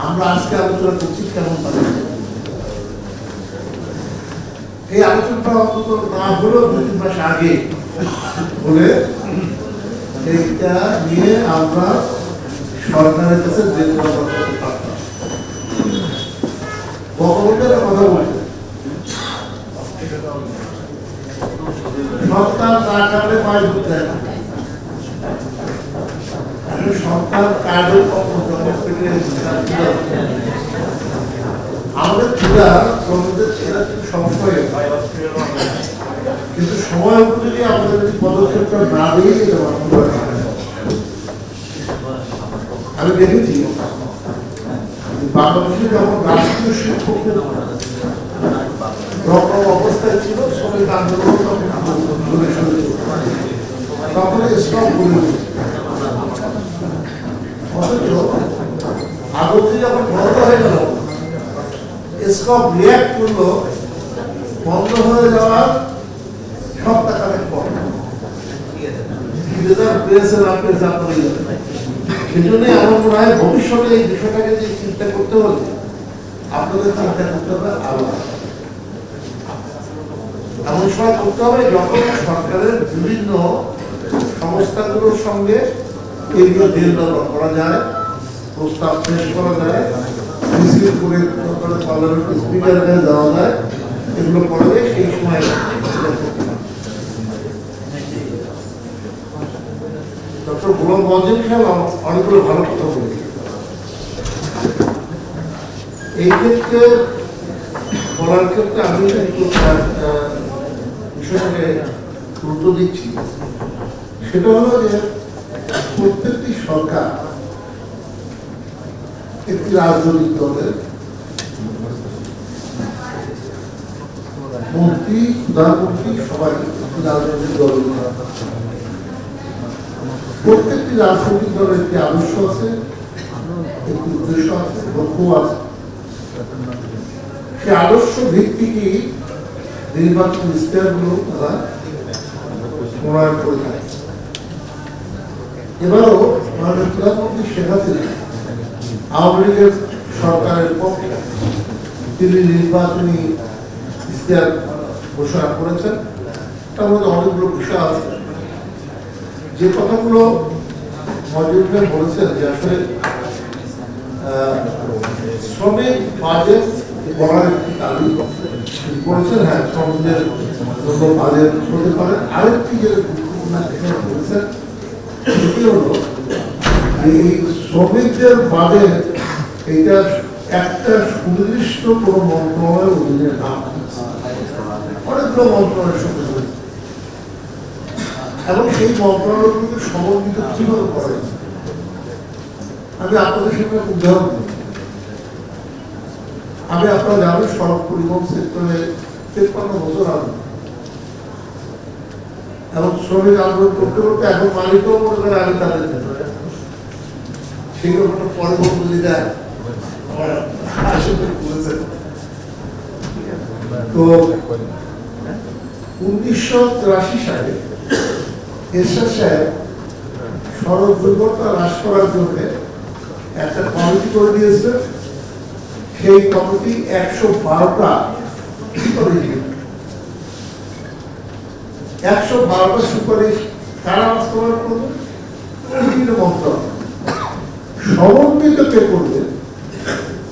আমরা আজকে আলোচনা করছি কেমন এই আলোচনাটা অন্তত না হলেও দুই তিন মাস আগে নিয়ে আমরা সরকারের কাছে কথা সরকার না কাটলে সরকার পক্ষ জমা থেকে আমাদের ক্ষুদা শ্রমিকদের ছেড়া কিন্তু সবসময় কিন্তু সময় উপযোগী আমাদের যদি পদক্ষেপটা না দিয়ে যেতে আমি দেখেছি বাংলাদেশে যখন রাষ্ট্রীয় শিক্ষকদের রকম অবস্থায় ছিল শ্রমিক আন্দোলন তখন স্টপ অথচ আগরটি যখন বন্ধ হয়ে গেল স্কপ রিয়াক্ট করল, বন্ধ হয়ে যাওয়ার সপ্তাহখানেক পর রেজাল্ট পেয়েছে না পেয়েছে। সেজন্য আমার মনে হয় ভবিষ্যতে এই বিষয়টাকে যে চিন্তা করতে হলে আপনাদের চিন্তা করতে হবে আলাদা এমন সময় করতে হবে যখন সরকারের বিভিন্ন সংস্থাগুলোর সঙ্গে এইগুলো ডিল করা যায়, প্রস্তাব পেশ করা যায় মিছিল করে কাছে যাওয়া যায়, এগুলো করা যায়, সেই সময় ডক্টর গোলাম মজিদ সাহেব অনেকগুলো ভালো কথা বলেছে। এই ক্ষেত্রে বলার ক্ষেত্রে আমি একটু বিষয়টাকে গুরুত্ব দিচ্ছি। সেটা হলো যে প্রত্যেকটি সরকার একটি রাজনৈতিক দলের মন্ত্রী, প্রধানমন্ত্রী, সবাই একটি রাজনৈতিক দল প্রত্যেকটি রাজনৈতিক দলের একটি আদর্শ আছে, একটি উদ্দেশ্য আছে, লক্ষ্য আছে। সে আদর্শ ভিত্তিকই নির্বাচন ইস্তেহারগুলো তারা প্রণয়ন করে থাকে। এবারও মাননীয় প্রধানমন্ত্রী শেখ হাসিনা আওয়ামী লীগের সরকারের পক্ষে তিনি নির্বাচনী ইস্তেহার ঘোষণা করেছেন। তার মধ্যে অনেকগুলো বিষয় আছে। যে কথাগুলো বলেছেন যে আসলে শ্রমিক বাজেট করার একটি দাবি হ্যাঁ শ্রমিকদের বাজেট হতে পারে আরেকটি যে বলেছেন, সেটি হলো এই শ্রমিকদের বাজেট এটা একটা সুনির্দিষ্ট কোনো মন্ত্রণালয়ের অধীনে না অনেকগুলো মন্ত্রণালয়ের সঙ্গে। এবং সেই মন্ত্রণালয়গুলোকে সমন্বিত কীভাবে করে আমি আপনাদের সামনে উদাহরণ। আমি আপনারা জানেন সড়ক পরিবহন সেক্টরে তেপ্পান্ন বছর আগে এবং শ্রমিক আন্দোলন করতে করতে এখন মালিকও মনে করে আমি তাদের সেই ঘটনা পরে তো উনিশশো তিরাশি সালে সড়ক হ্রাস করার একটা কমিটি করে দিয়েছে সেই কমিটি একশো বারোটা। একশো বারোটা সুপারিশ কারা বাস্তবায়ন করবে বিভিন্ন মন্ত্রণালয় সমন্বিত কে করবে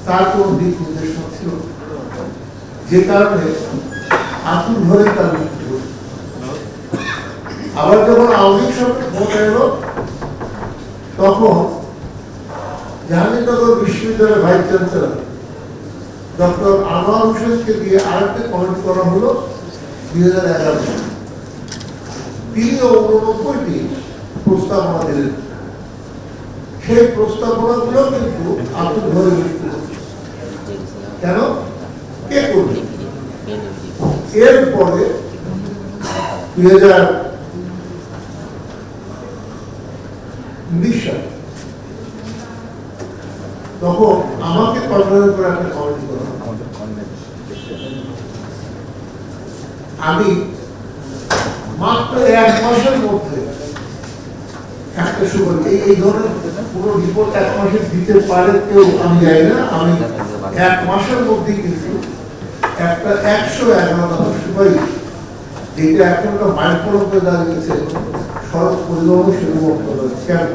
তার কোনো দিক নির্দেশনা ছিল যে কারণে আতুর ধরে তার। আবার যখন আওয়ামী সরকার ক্ষমতা এলো, তখন জাহাঙ্গীরনগর বিশ্ববিদ্যালয়ের ভাইস চ্যান্সেলর ডক্টর আনোয়ার হোসেনকে দিয়ে আরেকটা কমেন্ট করা হলো দুই হাজার এগারো সালে। তিনিও উননব্বইটি প্রস্তাবনা দিলেন। সেই প্রস্তাবনাগুলো কিন্তু আতুর ধরে কেন? কে করবে? এরপরে দুই হাজার সালে তখন আমাকে কনভেন্ট করে একটা কমিটি করা আমি মাত্র এক মাসের মধ্যে একটা সুপারিশ এই এই ধরনের কোনো রিপোর্ট এক মাসে দিতে পারে কেউ আমি জানি না। আমি এক মাসের মধ্যে কিন্তু একটা একশো এগারো সুপারিশ যেটা এখন একটা মাইক্রোতে দাঁড়িয়েছে। সড়ক পরিবহন মন্ত্রণালয় কেন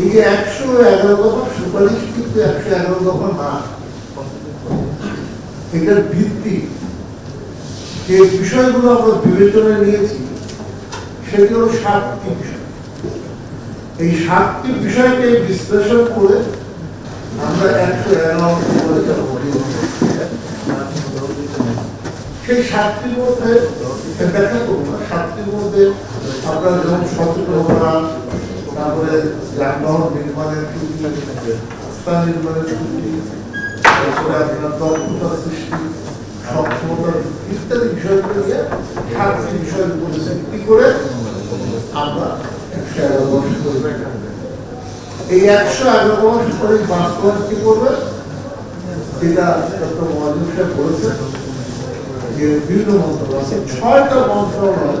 এই যে একশো এগারো দফা সুপারিশ কিন্তু একশো এগারো দফা না। এটার ভিত্তি যে বিষয়গুলো আমরা বিবেচনায় নিয়েছি, সেটি হলো সাতটি বিষয়। এই সাতটি বিষয়কে বিশ্লেষণ করে আমরা একশো এগারো সেই সাতটির মধ্যে, ব্যাখ্যা করব না, সাতটির মধ্যে আপনারা যেমন সচেতনতা তারপরে যানবাহন নির্মাণের ত্রুটি রাস্তা নির্মাণের ত্রুটি তারপরে আপনার দক্ষতা সৃষ্টি, সক্ষমতা ইত্যাদি বিষয়গুলো নিয়ে সাতটি বিষয়ের উপরে ভিত্তি করে? আমরা একশো এই একশো এগারো বর্ষ করে বাস্তবায়ন কি করবে? যেটা ডক্টর মহাজন সাহেব বলেছেন, যে বিভিন্ন মন্ত্রণালয় আছে, ছয়টা মন্ত্রণালয়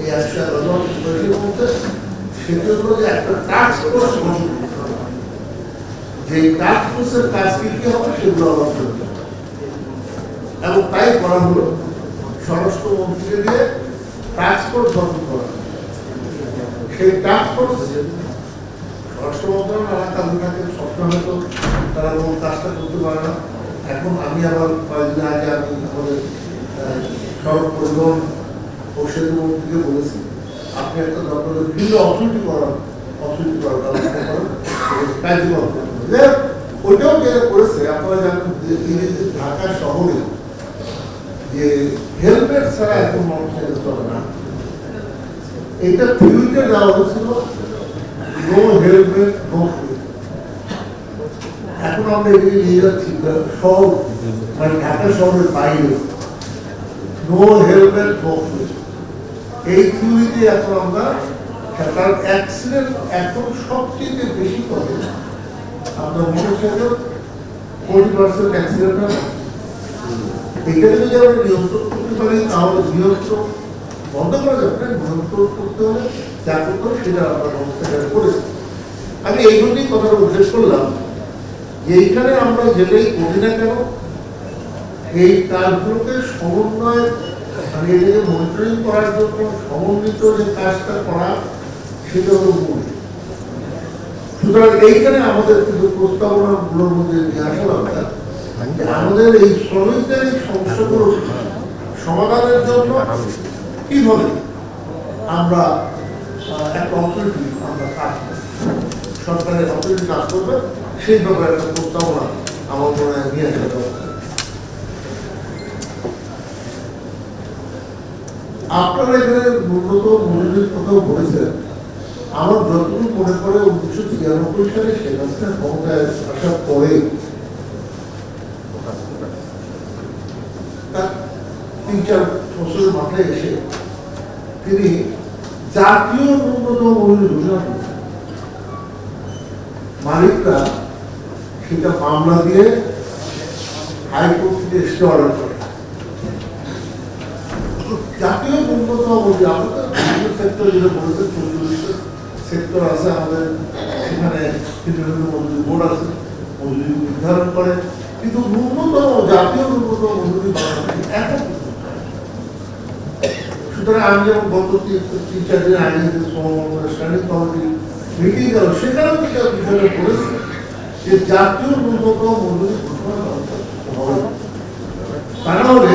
এই একশো এগারো সুপারিশের মধ্যে সেটা যে একটা টাস্ক ফোর্স যে টাস্ক ফোর্সের কাজ কি কি হবে সেগুলো করতে এবং তাই করা হলো। স্বরাষ্ট্র মন্ত্রীকে দিয়ে টাস্ক ফোর্স গঠন করা। সেই টাস্ক ফোর্স স্বরাষ্ট্র মন্ত্রণালয় থাকে সবসময় তো তারা কোনো কাজটা করতে পারে না। এখন আমি আবার কয়েকদিন আগে আমি আমাদের সড়ক পরিবহন সেতু মন্ত্রীকে বলেছি, আপনি একটা দরকার বিভিন্ন অথরিটি করার অথরিটি করার কার্যকর ওইটাও যেটা করেছে, আপনারা জানেন যে ঢাকা শহরে যে হেলমেট ছাড়া এখন মানুষ চলে না। এটা থিওরিতে দেওয়া হয়েছিল নো হেলমেট নো এখন আমরা এদিকে নিয়ে যাচ্ছি শহর মানে ঢাকা শহরের বাইরে। নো হেলমেট নো এই থিওরিতে এখন আমরা কারণ অ্যাক্সিডেন্ট এখন সবচেয়ে বেশি করে, আমরা মনে মোটরসাইকেল ফোর্টি পার্সেন্ট অ্যাক্সিডেন্ট হয় এটাকে যদি আমরা নিয়ন্ত্রণ করতে পারি, তাহলে নিয়ন্ত্রণ বন্ধ করা যাবে নিয়ন্ত্রণ করতে হলে যা করতে হবে সেটা আমরা ব্যবস্থা করেছি আমি এই জন্যই কথাটা উল্লেখ করলাম যে এইখানে আমরা যেটাই করি। না কেন এই কাজগুলোকে সমন্বয় মানে মনিটরিং করার জন্য সমন্বিত যে কাজটা করা, সেটা সুতরাং এইখানে আমাদের কিন্তু প্রস্তাবনাগুলোর মধ্যে নিয়ে আমাদের এই শ্রমিকদের এই সমস্যাগুলো সমাধানের জন্য কীভাবে আমরা একটা অথরিটি আমরা কাজ। সরকারের অথরিটি কাজ করবে, সেই ব্যাপারে একটা প্রস্তাবনা আমার মনে হয় নিয়ে আসা দরকার আপনারা এখানে ন্যূনতম মজুরির কথাও বলেছেন। আমার যতটুকু মনে করে উনিশশো ছিয়ানব্বই সালে শেখ ক্ষমতায় আসার পরে তিন চার বছরের মাথায় এসে তিনি জাতীয় ন্যূনতম মজুরি ঘোষণা করেছেন। মালিকরা সেটা মামলা দিয়ে হাইকোর্ট থেকে স্টে অর্ডার করে জাতীয় ন্যূনতম মজুরি আমাদের সেক্টর যেটা বলেছে চল্লিশটা সেক্টর আছে আমাদের, সেখানে মজুরি বোর্ড আছে মজুরি নির্ধারণ করে। কিন্তু ন্যূনতম জাতীয় ন্যূনতম মজুরি সুতরাং আমি যেমন গত তিন চার দিন আগে স্ট্যান্ডিং গেল সেখানেও বলেছে যে জাতীয় ন্যূনতম মজুরি ঘোষণা করা হবে তা না হলে